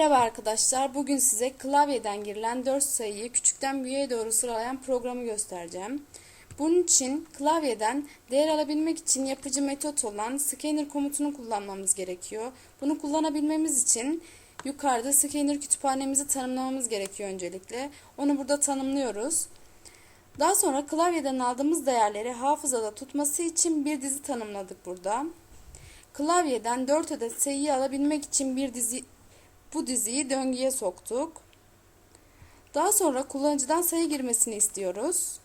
arkadaşlar. Bugün size klavyeden girilen 4 sayıyı küçükten büyüğe doğru sıralayan programı göstereceğim. Bunun için klavyeden değer alabilmek için yapıcı metot olan scanner komutunu kullanmamız gerekiyor. Bunu kullanabilmemiz için yukarıda scanner kütüphanemizi tanımlamamız gerekiyor öncelikle. Onu burada tanımlıyoruz. Daha sonra klavyeden aldığımız değerleri hafızada tutması için bir dizi tanımladık burada. Klavyeden 4 adet sayıyı alabilmek için bir dizi bu diziyi döngüye soktuk. Daha sonra kullanıcıdan sayı girmesini istiyoruz.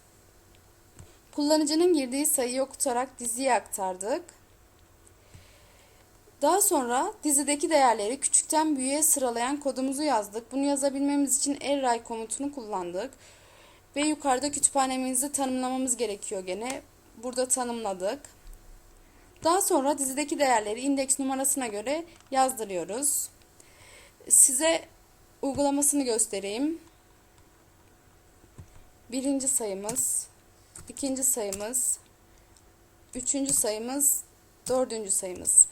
Kullanıcının girdiği sayıyı okutarak diziye aktardık. Daha sonra dizideki değerleri küçükten büyüğe sıralayan kodumuzu yazdık. Bunu yazabilmemiz için array komutunu kullandık. Ve yukarıda kütüphanemizi tanımlamamız gerekiyor gene. Burada tanımladık. Daha sonra dizideki değerleri indeks numarasına göre yazdırıyoruz. Size uygulamasını göstereyim. Birinci sayımız, ikinci sayımız, üçüncü sayımız, dördüncü sayımız.